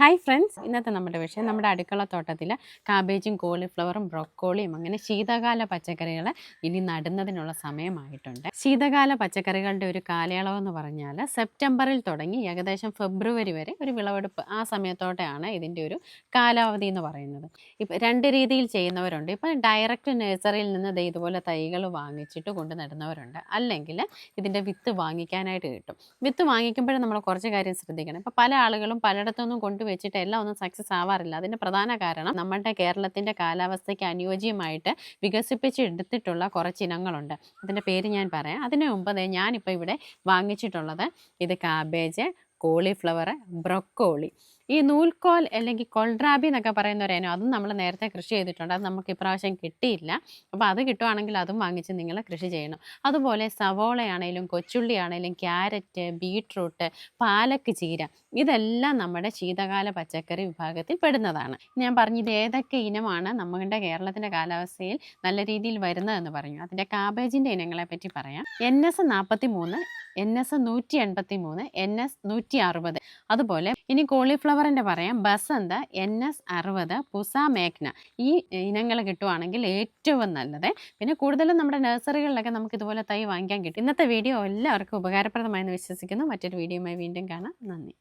Hi friends ഇന്നത്തെ നമ്മുടെ വിഷയം നമ്മുടെ അടുക്കള തോട്ടത്തിൽ കാബേജും കോളിഫ്ലവറും ബ്രൊക്കോളിയും അങ്ങനെ ശീതകാല പച്ചക്കറികൾ ഇനി നടുന്നതിനുള്ള സമയമായിട്ടുണ്ട്. ശീതകാല പച്ചക്കറികളുടെ ഒരു കാലയളവ് എന്ന് പറഞ്ഞാൽ സെപ്റ്റംബറിൽ തുടങ്ങി ഏകദേശം ഫെബ്രുവരി വരെ ഒരു വിളവെടുപ്പ് ആ സമയത്തോടെയാണ് ഇതിന്റെ ഒരു കാലാവധി എന്ന് പറയുന്നത്. ഇപ്പം രണ്ട് രീതിയിൽ ചെയ്യുന്നവരുണ്ട്. ഇപ്പം ഡയറക്റ്റ് നഴ്സറിയിൽ നിന്ന് ഇതുപോലെ തൈകൾ വാങ്ങിച്ചിട്ട് കൊണ്ട് നടുന്നവരുണ്ട്. അല്ലെങ്കിൽ ഇതിന്റെ വിത്ത് വാങ്ങിക്കാനായിട്ട് കിട്ടും. വിത്ത് വാങ്ങിക്കുമ്പോഴും നമ്മൾ കുറച്ച് കാര്യം ശ്രദ്ധിക്കണം. ഇപ്പം പല ആളുകളും പലയിടത്തുനിന്നും കൊണ്ടുവച്ചിട്ട് എല്ലാം ഒന്നും സക്സസ് ആവാറില്ല. അതിന്റെ പ്രധാന കാരണം നമ്മുടെ കേരളത്തിന്റെ കാലാവസ്ഥയ്ക്ക് അനുയോജ്യമായിട്ട് വികസിപ്പിച്ചെടുത്തിട്ടുള്ള കുറച്ച് ഇനങ്ങളുണ്ട്. അതിന്റെ പേര് ഞാൻ പറയാം. അതിന് മുമ്പ് ഞാനിപ്പോൾ ഇവിടെ വാങ്ങിച്ചിട്ടുള്ളത് ഇത് കാബേജ് കോളിഫ്ലവർ ബ്രൊക്കോളി ഈ നൂൽക്കോൽ അല്ലെങ്കിൽ കൊൾഡ്രാബി എന്നൊക്കെ പറയുന്ന ഒരു ഇനം അതും നമ്മൾ നേരത്തെ കൃഷി ചെയ്തിട്ടുണ്ട്. അത് നമുക്ക് ഇപ്രാവശ്യം കിട്ടിയില്ല. അപ്പോൾ അത് കിട്ടുവാണെങ്കിൽ അതും വാങ്ങിച്ച് നിങ്ങൾ കൃഷി ചെയ്യണം. അതുപോലെ സവോളയാണേലും കൊച്ചുള്ളി ആണേലും ക്യാരറ്റ് ബീട്രൂട്ട് പാലക്ക് ചീര ഇതെല്ലാം നമ്മുടെ ശീതകാല പച്ചക്കറി വിഭാഗത്തിൽ പെടുന്നതാണ്. ഞാൻ പറഞ്ഞത് ഏതൊക്കെ ഇനമാണ് നമ്മുടെ കേരളത്തിന്റെ കാലാവസ്ഥയിൽ നല്ല രീതിയിൽ വരുന്നതെന്ന് പറഞ്ഞു. അതിന്റെ കാബേജിന്റെ ഇനങ്ങളെ പറ്റി പറയാം. എൻ എസ് നാൽപ്പത്തി മൂന്ന് എൻ എസ് നൂറ്റി എൺപത്തി മൂന്ന് എൻ എസ് നൂറ്റി അറുപത് അതുപോലെ ഇനി കോളിഫ്ലവറിന്റെ പറയാം. ബസന്ത എൻ എസ് അറുപത് പുസ മേഘ്ന ഈ ഇനങ്ങൾ കിട്ടുവാണെങ്കിൽ ഏറ്റവും നല്ലത്. പിന്നെ കൂടുതലും നമ്മുടെ നഴ്സറികളിലൊക്കെ നമുക്ക് ഇതുപോലെ തൈ വാങ്ങിക്കാൻ കിട്ടും. ഇന്നത്തെ വീഡിയോ എല്ലാവർക്കും ഉപകാരപ്രദമായെന്ന് വിശ്വസിക്കുന്നു. മറ്റൊരു വീഡിയോയുമായി വീണ്ടും കാണാം. നന്ദി.